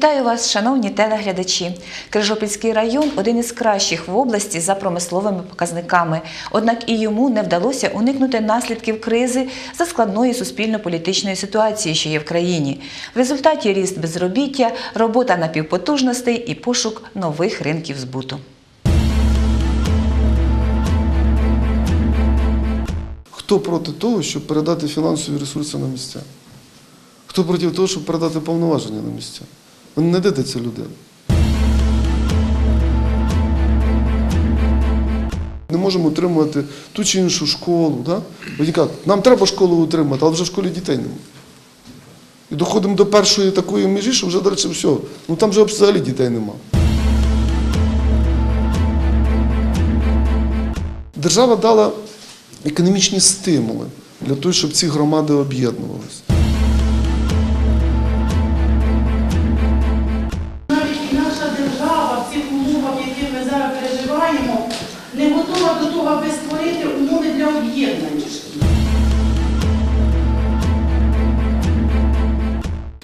Вітаю вас, шановні телеглядачі. Крижопільський район один із кращих в області за промисловими показниками. Однак і йому не вдалося уникнути наслідків кризи за складної суспільно-політичної ситуації, що є в країні. В результаті ріст безробіття, робота напівпотужностей і пошук нових ринків збуту. Хто проти того, щоб передати фінансові ресурси на місця? Хто проти того, щоб передати повноваження на місця? Ви не це людина. Не можемо утримувати ту чи іншу школу. Да? Нам треба школу утримати, але вже в школі дітей немає. І доходимо до першої такої межі, що вже, до речі, все. Ну там вже взагалі дітей нема. Держава дала економічні стимули для того, щоб ці громади об'єднувалися.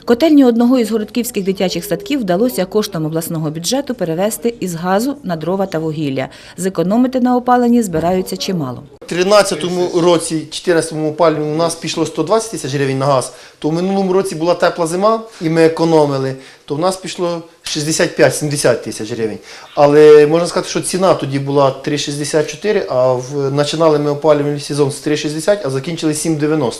Котельню одного із городківських дитячих садків вдалося коштом обласного бюджету перевести із газу на дрова та вугілля. Зекономити на опаленні збираються чимало. У 2013 році, 2014 опалюванні у нас пішло 120 тисяч гривень на газ, то в минулому році була тепла зима і ми економили, то в нас пішло 65-70 тисяч гривень. Але можна сказати, що ціна тоді була 3,64, а в, починали ми опалювальний сезон з 3,60, а закінчили 7,90.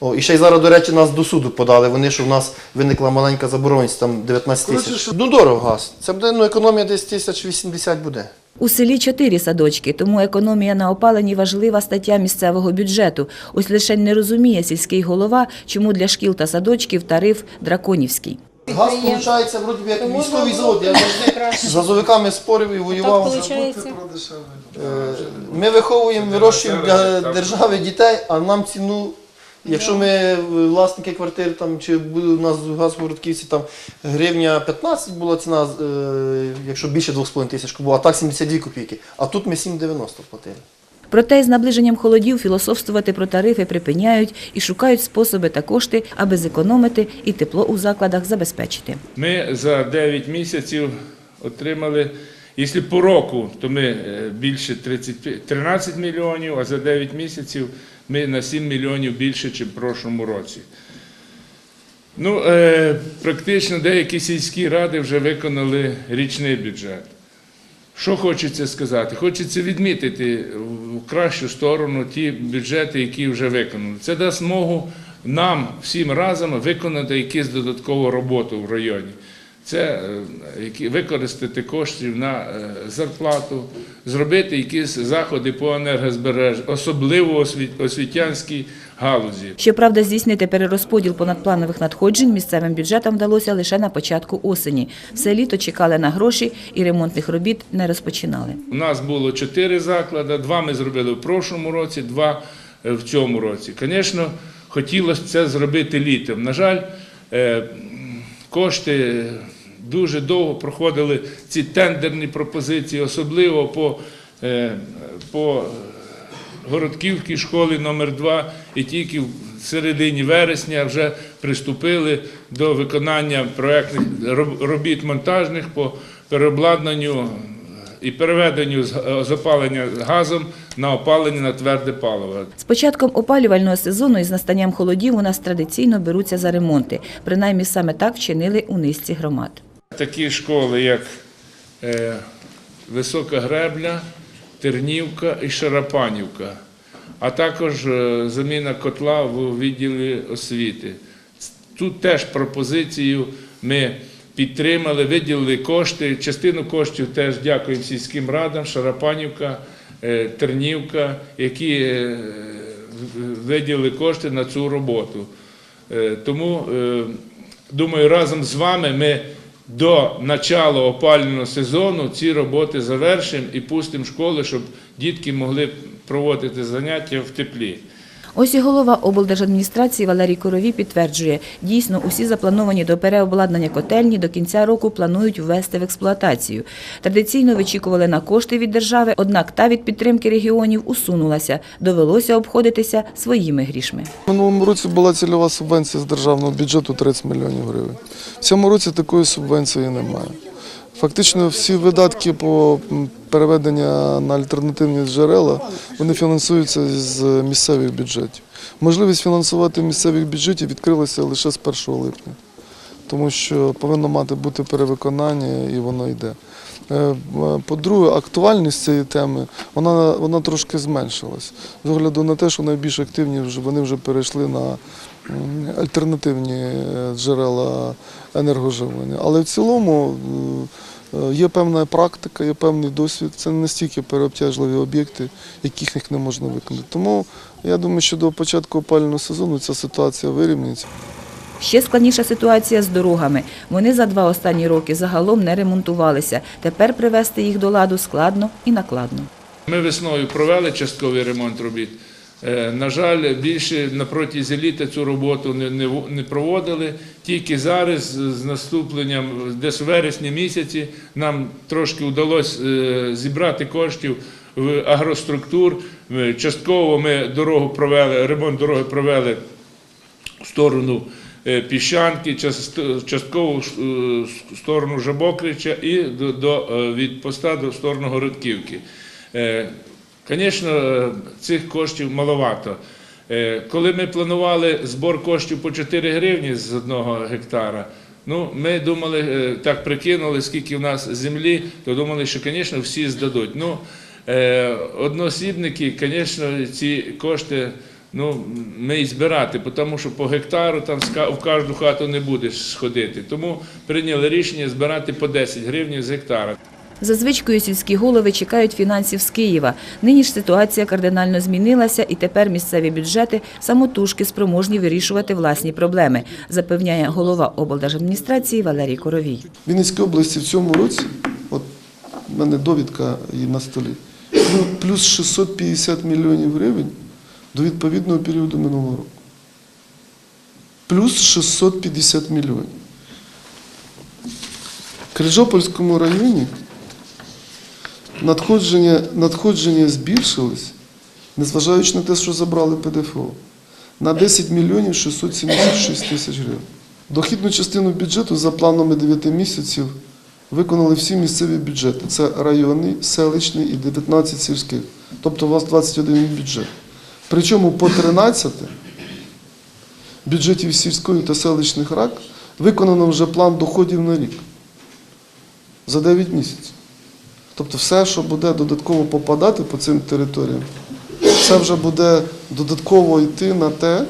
О, і ще й зараз, до речі, нас до суду подали. Вони що в нас виникла маленька заборгованість, там 19 тисяч. що- Ну дорого газ. Це буде ну, економія десь тисяч 80 буде. У селі чотири садочки, тому економія на опаленні важлива стаття місцевого бюджету. Ось лише не розуміє сільський голова, чому для шкіл та садочків тариф драконівський. Газ, виходить, вроді як військовий завод. Я завжди з газовиками спорив і воював. Е, Ми виховуємо, вирощуємо для держави дітей, а нам ціну, якщо ми власники квартир, там, чи буде у нас газ в Городківці, там гривня 15 була ціна, е, якщо більше 2,5 тисяч було, а так 72 копійки. А тут ми 7,90 платили. Проте з наближенням холодів філософствувати про тарифи припиняють і шукають способи та кошти, аби зекономити і тепло у закладах забезпечити. Ми за 9 місяців отримали, якщо по року, то ми е, більше 35 13 мільйонів, а за 9 місяців ми на 7 мільйонів більше, ніж в прошлому році. Ну, е, практично деякі сільські ради вже виконали річний бюджет. Що хочеться сказати? Хочеться відмітити в кращу сторону ті бюджети, які вже виконані. Це дасть змогу нам всім разом виконати якусь додаткову роботу в районі. Це е, використати коштів на е, зарплату, зробити якісь заходи по енергозбережжю, особливо освіт- освітянській галузі. Щоправда, здійснити перерозподіл понадпланових надходжень місцевим бюджетам вдалося лише на початку осені. Все літо чекали на гроші і ремонтних робіт не розпочинали. У нас було чотири заклади, два ми зробили в прошлому році, два е, в цьому році. Звісно, хотілося це зробити літом. На жаль, кошти дуже довго проходили ці тендерні пропозиції, особливо по, е, по Городківській школі номер 2 і тільки в середині вересня вже приступили до виконання проєктних роб- робіт монтажних по переобладнанню і переведенню з з опалення газом на опалення на тверде паливо. З початком опалювального сезону і з настанням холодів у нас традиційно беруться за ремонти. Принаймні саме так вчинили у низці громад. Такі школи, як е, Висока Гребля, Тернівка і Шарапанівка, а також е, заміна котла в відділі освіти. Тут теж пропозицію ми підтримали, виділили кошти. Частину коштів теж дякуємо сільським радам, Шарапанівка, е, Тернівка, які виділили кошти на цю роботу. Тому, думаю, разом з вами ми до начала опалювального сезону ці роботи завершимо і пустимо школи, щоб дітки могли проводити заняття в теплі. Ось і голова облдержадміністрації Валерій Коровій підтверджує, дійсно усі заплановані до переобладнання котельні до кінця року планують ввести в експлуатацію. Традиційно вичікували на кошти від держави, однак та від підтримки регіонів усунулася. Довелося обходитися своїми грішми. Минулому році була цільова субвенція з державного бюджету 30 мільйонів гривень. В цьому році такої субвенції немає. Фактично всі видатки по м, переведення на альтернативні джерела вони фінансуються з місцевих бюджетів. Можливість фінансувати місцевих бюджетів відкрилася лише з 1 липня, тому що повинно мати бути перевиконання і воно йде. Е, е, По-друге, актуальність цієї теми вона, вона трошки зменшилась. З огляду на те, що найбільш активні вони вже перейшли на альтернативні е, джерела енергоживлення. Але в цілому е, е, є певна практика, є певний досвід. Це не настільки переобтяжливі об'єкти, яких їх не можна виконати. Тому я думаю, що до початку опалювального сезону ця ситуація вирівнюється. Ще складніша ситуація з дорогами. Вони за два останні роки загалом не ремонтувалися. Тепер привести їх до ладу складно і накладно. Ми весною провели частковий ремонт робіт. Е, На жаль, більше на протязі літа цю роботу не, проводили. Тільки зараз, з наступленням, десь в вересні місяці, нам трошки вдалося е, зібрати коштів в агроструктур. Е, Частково ми дорогу провели, ремонт дороги провели в сторону е, Піщанки, частково в е, сторону Жабокрича і до, до, е, від поста до сторону Городківки. Звісно, цих коштів маловато. Е, Коли ми планували збор коштів по 4 гривні з одного гектара, ну, ми думали, е, так прикинули, скільки в нас землі, то думали, що, звісно, всі здадуть. Ну, е, одноосібники, звісно, ці кошти ну, ми і збирати, тому що по гектару там в кожну хату не будеш сходити. Тому прийняли рішення збирати по 10 гривень з гектара. За звичкою сільські голови чекають фінансів з Києва. Нині ж ситуація кардинально змінилася, і тепер місцеві бюджети самотужки спроможні вирішувати власні проблеми, запевняє голова облдержадміністрації Валерій Коровій. В Вінницькій області в цьому році, от в мене довідка на столі, плю- плюс 650 мільйонів гривень до відповідного періоду минулого року. Плюс 650 мільйонів. В Крижопольському районі надходження, надходження збільшились, незважаючи на те, що забрали ПДФО, на 10 мільйонів 676 тисяч гривень. Дохідну частину бюджету за планами 9 місяців виконали всі місцеві бюджети. Це районний, селищний і 19 сільських. Тобто у вас 21 бюджет. Причому по 13 бюджетів сільської та селищних рад виконано вже план доходів на рік за 9 місяців. Тобто все, що буде додатково попадати по цим територіям, це вже буде додатково йти на те,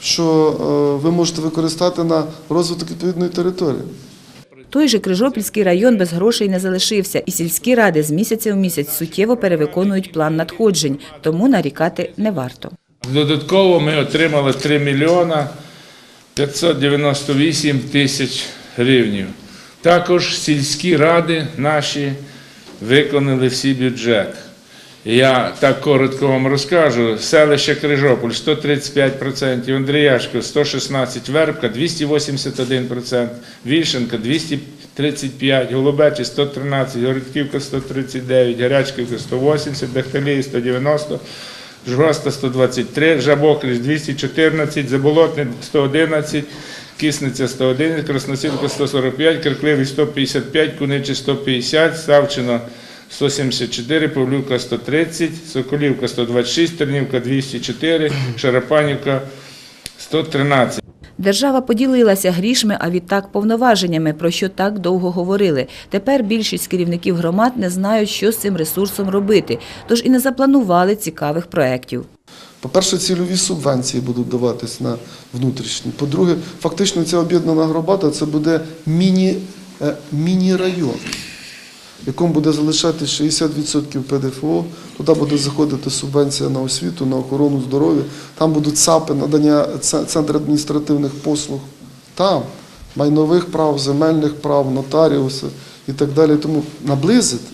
що е, ви можете використати на розвиток відповідної території. Той же Крижопільський район без грошей не залишився, і сільські ради з місяця в місяць суттєво перевиконують план надходжень, тому нарікати не варто. Додатково ми отримали 3 мільйона 598 тисяч гривнів. Також сільські ради наші виконали всі бюджет. Я так коротко вам розкажу. Селище Крижополь 135%, Андріяшко 116%, Вербка 281%, Вільшенка 235%, Голубечі 113%, Городківка 139%, Гарячківка 180%, Бехталії 190%, Жгоста 123, Жабокрич 214, Заболотне 111, Кисниця 111, Красносілка 145, Киркливий 155, Куничі 150, Ставчино 174, Павлівка 130, Соколівка 126, Тернівка 204, Шарапанівка 113. Держава поділилася грішми, а відтак повноваженнями, про що так довго говорили. Тепер більшість керівників громад не знають, що з цим ресурсом робити, тож і не запланували цікавих проєктів. По-перше, цільові субвенції будуть даватись на внутрішні. По-друге, фактично ця об'єднана громада це буде міні, е, міні-район, в якому буде залишати 60% ПДФО, туди буде заходити субвенція на освіту, на охорону здоров'я, там будуть ЦАПи, надання ц- центр адміністративних послуг, там майнових прав, земельних прав, нотаріуси і так далі. Тому наблизити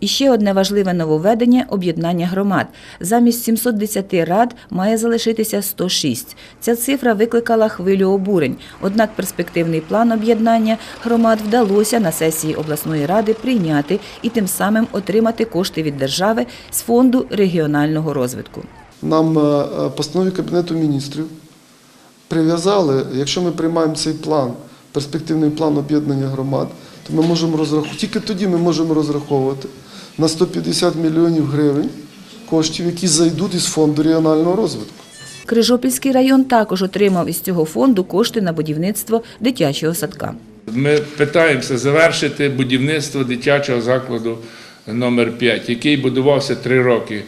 І ще одне важливе нововведення – об'єднання громад. Замість 710 рад має залишитися 106. Ця цифра викликала хвилю обурень. Однак перспективний план об'єднання громад вдалося на сесії обласної ради прийняти і тим самим отримати кошти від держави з фонду регіонального розвитку. Нам е, е, постанові Кабінету міністрів прив'язали, якщо ми приймаємо цей план, перспективний план об'єднання громад, то ми можемо розраховувати, тільки тоді ми можемо розраховувати на 150 мільйонів гривень коштів, які зайдуть із фонду регіонального розвитку. Крижопільський район також отримав із цього фонду кошти на будівництво дитячого садка. Ми питаємося завершити будівництво дитячого закладу номер 5 який будувався три роки.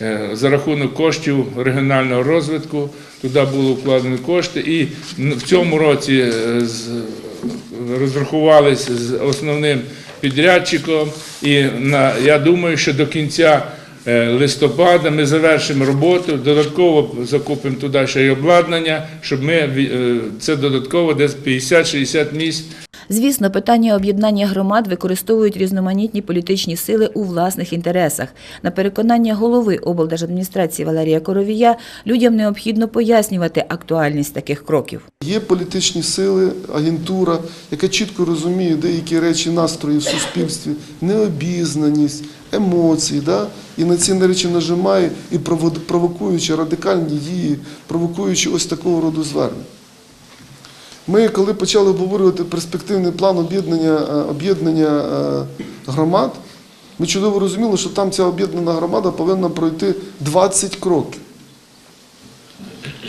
Е, За рахунок коштів регіонального розвитку туди було вкладені кошти, і в цьому році е, розрахувалися з основним підрядчиком. І на, я думаю, що до кінця е, листопада ми завершимо роботу, додатково закупимо туди ще й обладнання, щоб ми е, це додатково десь 50-60 місць Звісно, питання об'єднання громад використовують різноманітні політичні сили у власних інтересах. На переконання голови облдержадміністрації Валерія Коровія, людям необхідно пояснювати актуальність таких кроків. Є політичні сили, агентура, яка чітко розуміє деякі речі, настрої в суспільстві, необізнаність, емоції, да? і на ці речі нажимає і провокуючи радикальні дії, провокуючи ось такого роду звернення. Ми, коли почали обговорювати перспективний план об'єднання, е, об'єднання е, громад, ми чудово розуміли, що там ця об'єднана громада повинна пройти 20 кроків.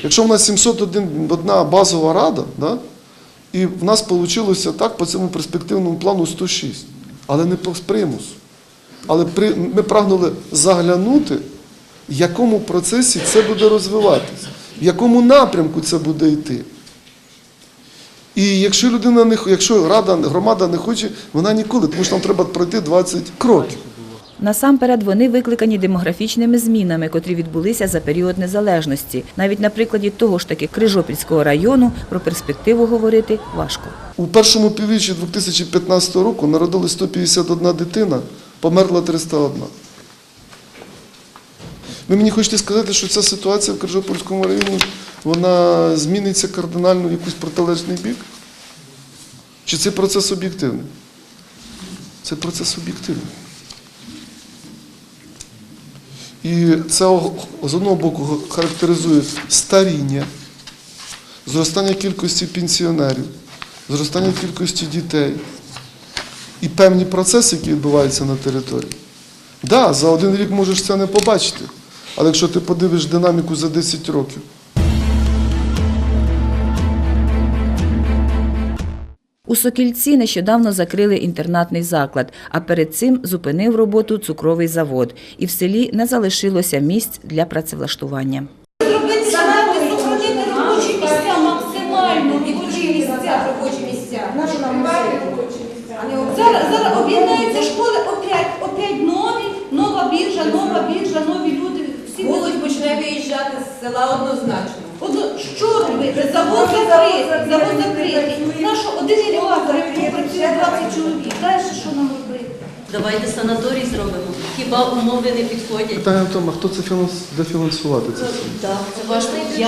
Якщо в нас 701 одна базова рада, да, і в нас вийшло так по цьому перспективному плану 106, але не по примусу. Але при, ми прагнули заглянути, в якому процесі це буде розвиватися, в якому напрямку це буде йти. І якщо людина не якщо рада, громада не хоче, вона ніколи, тому що нам треба пройти 20 кроків. Насамперед вони викликані демографічними змінами, котрі відбулися за період незалежності. Навіть на прикладі того ж таки Крижопільського району про перспективу говорити важко. У першому півріччі 2015 року народилось 151 дитина, померла 301. Ви мені хочете сказати, що ця ситуація в Крижопольському районі вона зміниться кардинально в якийсь протилежний бік? Чи це процес об'єктивний? Це процес об'єктивний. І це з одного боку характеризує старіння, зростання кількості пенсіонерів, зростання кількості дітей і певні процеси, які відбуваються на території. Так, да, за один рік можеш це не побачити, але якщо ти подивиш динаміку за 10 років, У Сокільці нещодавно закрили інтернатний заклад, а перед цим зупинив роботу цукровий завод. І в селі не залишилося місць для працевлаштування. Зробити саме робочі місця максимально робочі місця, робочі місця. Зараз, зараз об'єднаються школи, опять, опять нові, нова біржа, нова біржа, нові люди. Всі Молодь почне виїжджати з села однозначно. Одно, що робити? Завод закритий, завод закритий. Нащо один елеватор працює 20 чоловік. Далі що нам робити? Давайте санаторій зробимо. Хіба умови не підходять? питання в тому, а хто це фінанс, де фінансувати це все? Так, це важливо. Я,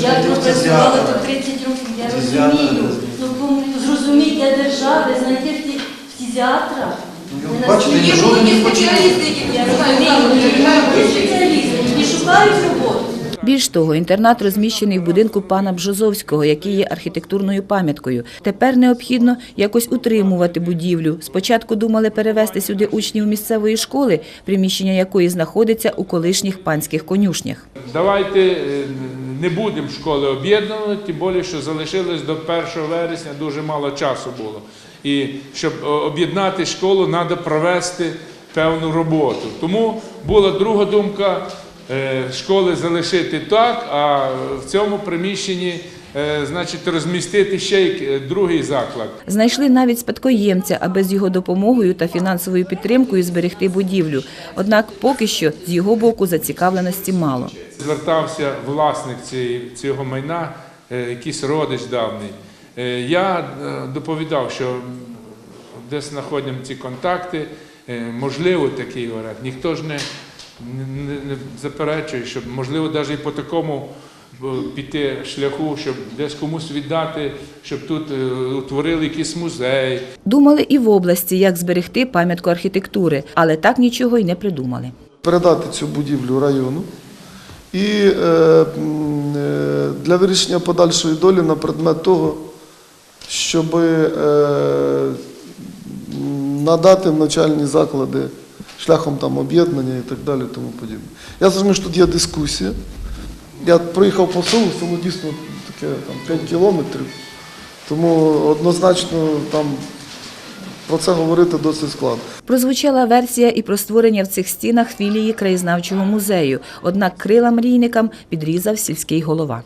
я тут працювала тут 30 років, я розумію. Ну кому зрозумійте держави, знайти фті- фтизіатра. Не бачите, на- ні, жоден не спеціалісти, які і шукають роботу. Більш того, інтернат розміщений в будинку пана Бжозовського, який є архітектурною пам'яткою. Тепер необхідно якось утримувати будівлю. Спочатку думали перевезти сюди учнів місцевої школи, приміщення якої знаходиться у колишніх панських конюшнях. Давайте е, не будемо школи об'єднувати, тим більше, що залишилось до 1 вересня дуже мало часу було. І щоб е, об'єднати школу, треба провести певну роботу. Тому була друга думка школи залишити так, а в цьому приміщенні е, значить, розмістити ще й е, другий заклад. Знайшли навіть спадкоємця, аби з його допомогою та фінансовою підтримкою зберегти будівлю. Однак поки що з його боку зацікавленості мало. Звертався власник цього майна, е, якийсь родич давний. Е, Я е, доповідав, що десь знаходимо ці контакти. е, можливо такий варіант. Ніхто ж не, не, не заперечує, щоб можливо навіть і по такому е, піти шляху, щоб десь комусь віддати, щоб тут е, утворили якийсь музей. Думали і в області, як зберегти пам'ятку архітектури, але так нічого й не придумали. передати цю будівлю району і е, е, для вирішення подальшої долі на предмет того, щоб е, надати в навчальні заклади шляхом там об'єднання і так далі. Тому подібне. Я зрозумів, що тут є дискусія. Я проїхав по селу, село дійсно таке там 5 кілометрів, тому однозначно там про це говорити досить складно. Прозвучала версія і про створення в цих стінах філії краєзнавчого музею. Однак крила мрійникам підрізав сільський голова.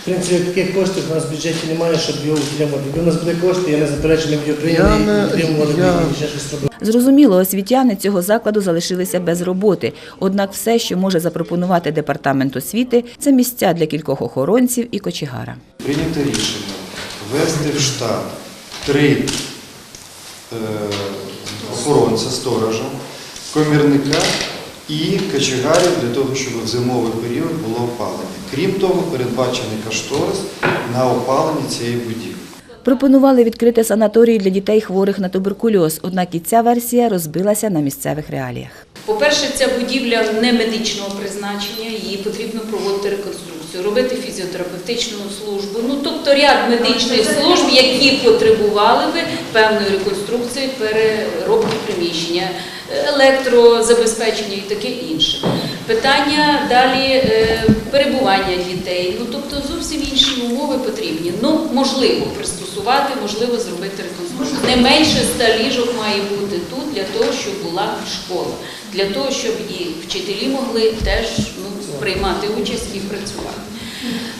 В принципі, таких коштів у нас в бюджеті немає, щоб його утримувати. Якби у нас буде кошти, я не заперечую, ми б його прийняли і утримували б я- і ще щось робили. Зрозуміло, освітяни цього закладу залишилися без роботи. Однак все, що може запропонувати департамент освіти, це місця для кількох охоронців і кочегара. Прийнято рішення ввести в штат три е, охоронця, сторожа, комірника і кочегарів для того, щоб в зимовий період було опалення. Крім того, передбачений кошторис на опалення цієї будівлі. Пропонували відкрити санаторій для дітей хворих на туберкульоз, однак і ця версія розбилася на місцевих реаліях. По-перше, ця будівля не медичного призначення, її потрібно проводити реконструкцію, робити фізіотерапевтичну службу. Ну тобто ряд медичних служб, які потребували би певної реконструкції, переробки приміщення, електрозабезпечення і таке інше. Питання далі е, перебування дітей. Ну тобто зовсім інші умови потрібні. Ну можливо пристосувати, можливо зробити реконструкцію. Не менше ста ліжок має бути тут для того, щоб була школа, для того, щоб і вчителі могли теж ну, приймати участь і працювати.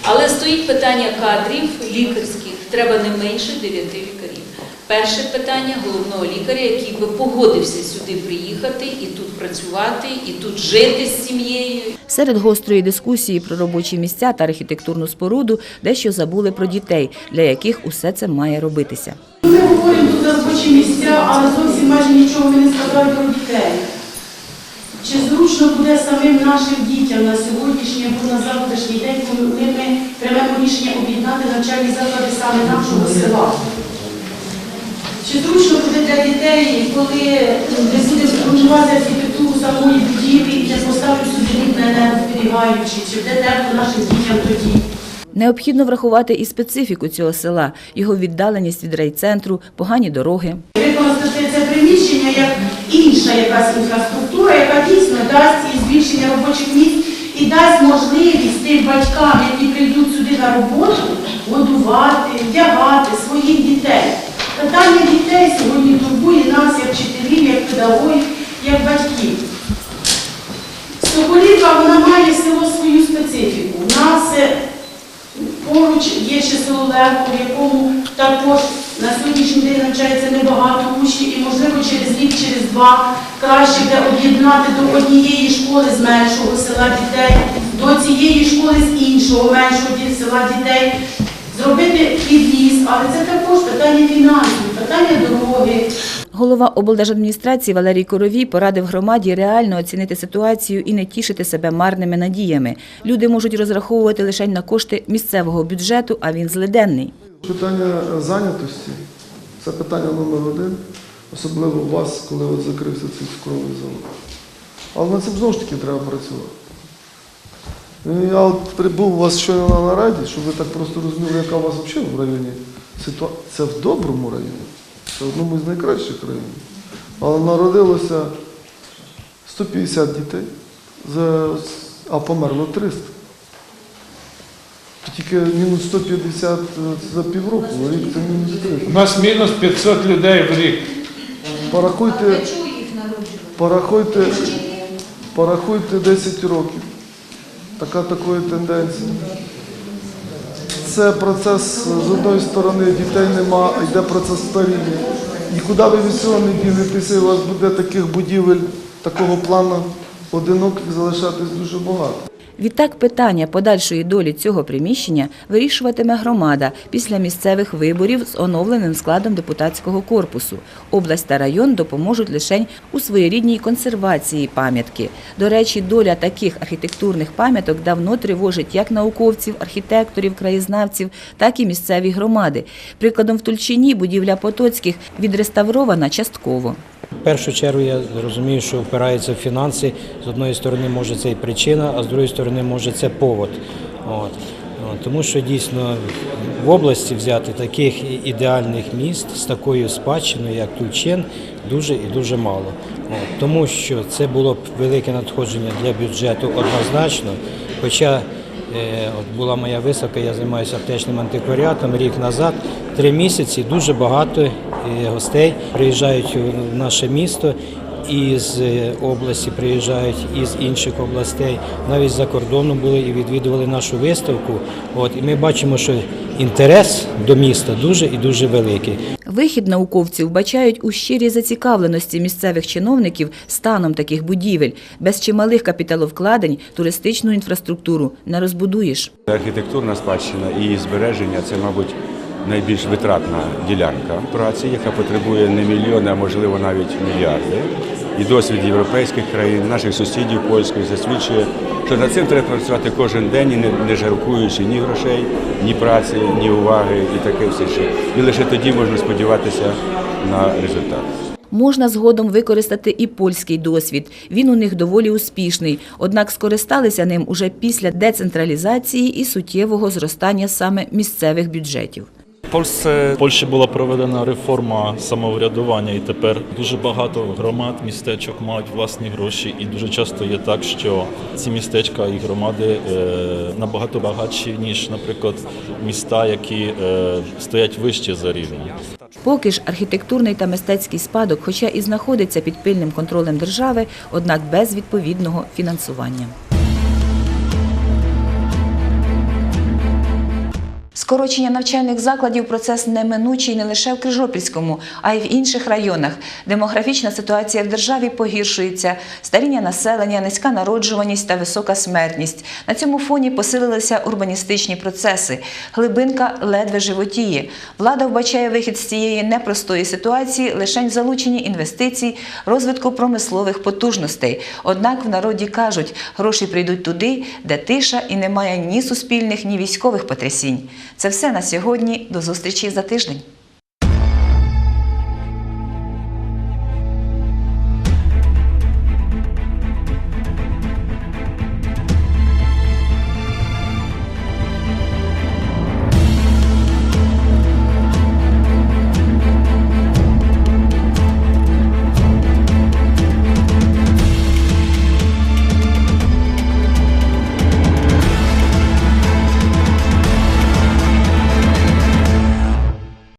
Але стоїть питання кадрів лікарських. Треба не менше 9 лікарів. Перше питання головного лікаря, який би погодився сюди приїхати і тут працювати, і тут жити з сім'єю. Серед гострої дискусії про робочі місця та архітектурну споруду дещо забули про дітей, для яких усе це має робитися. Ми говоримо тут за робочі місця, але зовсім майже нічого ми не сказали про дітей. Чи зручно буде самим нашим дітям на сьогоднішній або на завтрашній день, коли ми приймемо рішення об'єднати навчальні заклади саме нашого села? Чи зручно буде для дітей, коли не буде споживати архітектуру самої будівлі і не поставлю собі рік на енергозберігаючи, чи буде тепло нашим дітям тоді? Необхідно врахувати і специфіку цього села, його віддаленість від райцентру, погані дороги. Використати приміщення як інша якась інфраструктура, яка дійсно дасть і збільшення робочих місць і дасть можливість тим батькам, які прийдуть сюди на роботу, годувати, вдягати своїх дітей. Питання дітей сьогодні турбує нас як вчителів, як педагогів, як батьків. Соколівка вона має село свою специфіку. У нас е, Поруч ще в якому також на сьогоднішній день навчається небагато учнів, і можливо через рік, через два краще буде об'єднати до однієї школи з меншого села дітей, до цієї школи з іншого меншого села дітей, зробити підвіз, але це також питання фінансів, питання дороги. Голова облдержадміністрації Валерій Коровій порадив громаді реально оцінити ситуацію і не тішити себе марними надіями. Люди можуть розраховувати лише на кошти місцевого бюджету, а він злиденний. Питання зайнятості це питання номер один, особливо у вас, коли от закрився цей цукровий завод. Але над цим знову ж таки треба працювати. Ну, Я от прибув у вас щойно на нараді, щоб ви так просто розуміли, яка у вас взагалі в районі ситуація. Це в доброму районі, це в одному з найкращих районів. Але народилося 150 дітей, а померло 300. Тільки мінус 150 за півроку, а рік це мінус 300. У нас мінус 500 людей в рік. Порахуйте, порахуйте, порахуйте 10 років. Така такої тенденції. Це процес з одної сторони дітей нема, а йде процес старіння. І куди ви від цього не дінетеся, у вас буде таких будівель такого плану одиноких залишатись дуже багато. Відтак питання подальшої долі цього приміщення вирішуватиме громада після місцевих виборів з оновленим складом депутатського корпусу. Область та район допоможуть лише у своєрідній консервації пам'ятки. До речі, доля таких архітектурних пам'яток давно тривожить як науковців, архітекторів, краєзнавців, так і місцеві громади. Прикладом в Тульчині будівля Потоцьких відреставрована частково. В першу чергу я розумію, що впирається в фінанси. З одної сторони, може це і причина, а з другої сторони, може це повод. От. От, Тому що дійсно в області взяти таких ідеальних міст з такою спадщиною, як Тульчин, дуже і дуже мало. От, Тому що це було б велике надходження для бюджету однозначно. Хоча Е, От була моя виставка, я займаюся аптечним антикваріатом рік назад. Три місяці дуже багато е, гостей приїжджають в наше місто із е, області, приїжджають із інших областей, навіть за кордону були і відвідували нашу виставку. От і ми бачимо, що інтерес до міста дуже і дуже великий. Вихід науковців вбачають у щирій зацікавленості місцевих чиновників станом таких будівель. Без чималих капіталовкладень туристичну інфраструктуру не розбудуєш. Архітектурна спадщина і її збереження це, мабуть, найбільш витратна ділянка праці, яка потребує не мільйони, а можливо навіть мільярди. І досвід європейських країн, наших сусідів польських засвідчує, що над цим треба працювати кожен день і не, не жалкуючи ні грошей, ні праці, ні уваги і таке все ще. І лише тоді можна сподіватися на результат. Можна згодом використати і польський досвід. Він у них доволі успішний, однак скористалися ним уже після децентралізації і суттєвого зростання саме місцевих бюджетів. В Польщі, в Польщі була проведена реформа самоврядування, і тепер дуже багато громад, містечок мають власні гроші, і дуже часто є так, що ці містечка і громади е, набагато багатші ніж, наприклад, міста, які е, стоять вище за рівнем. Поки ж архітектурний та мистецький спадок, хоча і знаходиться під пильним контролем держави, однак без відповідного фінансування. Скорочення навчальних закладів процес неминучий не лише в Крижопільському, а й в інших районах. Демографічна ситуація в державі погіршується, старіння населення, низька народжуваність та висока смертність. На цьому фоні посилилися урбаністичні процеси. Глибинка ледве животіє. Влада вбачає вихід з цієї непростої ситуації лише в залученні інвестицій, розвитку промислових потужностей. Однак в народі кажуть, гроші прийдуть туди, де тиша і немає ні суспільних, ні військових потрясінь. Це все на сьогодні. До зустрічі за тиждень.